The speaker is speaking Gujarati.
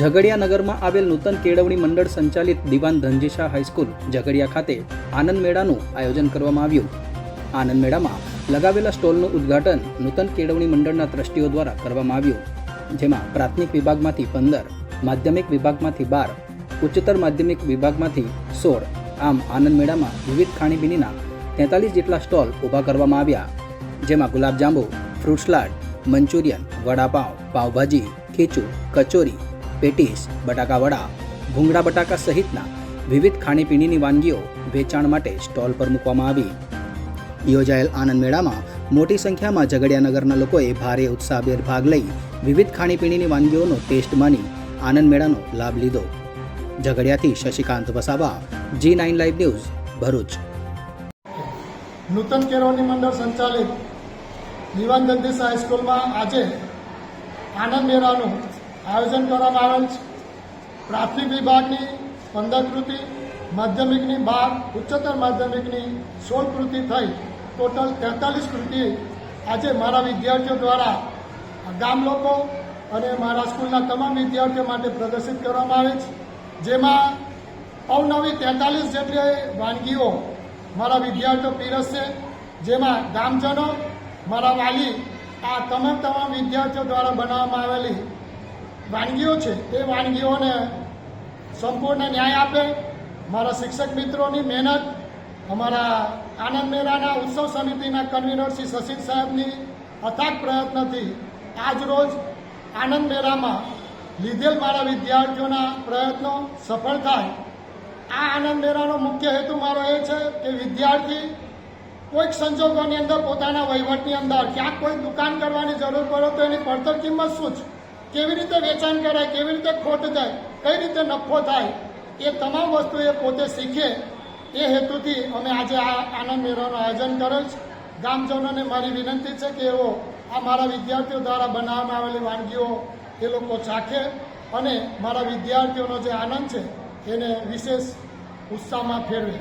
ઝઘડિયા નગરમાં આવેલ નૂતન કેળવણી મંડળ સંચાલિત દિવાન ધનજીશા હાઈસ્કૂલ, ઝઘડિયા ખાતે આનંદ મેળાનું આયોજન કરવામાં આવ્યું. આનંદ મેળામાં લગાવેલા સ્ટોલનું ઉદ્ઘાટન નૂતન કેળવણી મંડળના ટ્રસ્ટીઓ દ્વારા કરવામાં આવ્યું. જેમાં પ્રાથમિક વિભાગમાંથી પંદર, માધ્યમિક વિભાગમાંથી બાર, ઉચ્ચતર માધ્યમિક વિભાગમાંથી સોળ, આમ આનંદ મેળામાં વિવિધ ખાણીપીણીના તેતાલીસ જેટલા સ્ટોલ ઊભા કરવામાં આવ્યા. જેમાં gulabjamun, fruit salad, Manchurian vadapav pavbhaji, ખીચું, કચોરી પેટીસ, બટાકા વડા ભૂંગળા બટાકા સહિતના વિવિધ ખાણીપીણીની વાનગીઓ વેચાણ માટે સ્ટોલ પર મૂકવામાં આવી. યોજાયેલ આનંદ મેળામાં મોટી સંખ્યામાં ઝઘડિયાનગરના લોકોએ ભારે ઉત્સાહભેર ભાગ લઈ વિવિધ ખાણીપીણીની વાનગીઓનો ટેસ્ટ માની આનંદ મેળાનો લાભ લીધો. ઝઘડિયાથી Shashikant Vasava, G nine live news, Bharuch. Nutan Kelavani Mandal સંચાલિત દિવાન જગદીશ હાઈસ્કૂલમાં આજે આનંદ મેળાનું આયોજન કરવામાં આવેલ છે. પ્રાથમિક વિભાગની પંદર કૃતિ, માધ્યમિકની બાર, ઉચ્ચતર માધ્યમિકની સોળ કૃતિ થઈ. ટોટલ તેતાલીસ કૃતિ આજે મારા વિદ્યાર્થીઓ દ્વારા ગામ લોકો અને મારા સ્કૂલના તમામ વિદ્યાર્થીઓ માટે પ્રદર્શિત કરવામાં આવે છે. જેમાં અવનવી તેતાલીસ જેટલી વાનગીઓ મારા વિદ્યાર્થીઓ પીરસશે. જેમાં ગામજનો, મારા વાલી, આ તમામ તમામ વિદ્યાર્થીઓ દ્વારા બનાવવામાં આવેલી વાનગીઓ છે એ વાનગીઓને સંપૂર્ણ ન્યાય આપે. મારા શિક્ષક મિત્રોની મહેનત, અમારા આનંદ મેળાના ઉત્સવ સમિતિના કન્વીનર શ્રી સશીલ સાહેબની અથાગ પ્રયત્નથી આજ રોજ આનંદ મેળામાં લીધેલ મારા વિદ્યાર્થીઓના પ્રયત્નો સફળ થાય. આ આનંદ મેળાનો મુખ્ય હેતુ મારો એ છે કે વિદ્યાર્થી કોઈક સંજોગોની અંદર પોતાના વહીવટની અંદર, ક્યાંક કોઈ દુકાન કરવાની જરૂર પડે તો એની પડતર કિંમત શું છે? કેવી રીતે વેચાણ કરાય, કેવી રીતે ખોટ જાય, કઈ રીતે નફો થાય, એ તમામ વસ્તુ એ પોતે શીખે. એ હેતુથી અમે આજે આ આનંદ મેળાનું આયોજન કરેલ છે. ગામજનોને મારી વિનંતી છે કે એવો આ મારા વિદ્યાર્થીઓ દ્વારા બનાવવામાં આવેલી વાનગીઓ એ લોકો ચાખે અને મારા વિદ્યાર્થીઓનો જે આનંદ છે એને વિશેષ ઉત્સાહમાં ફેરવે.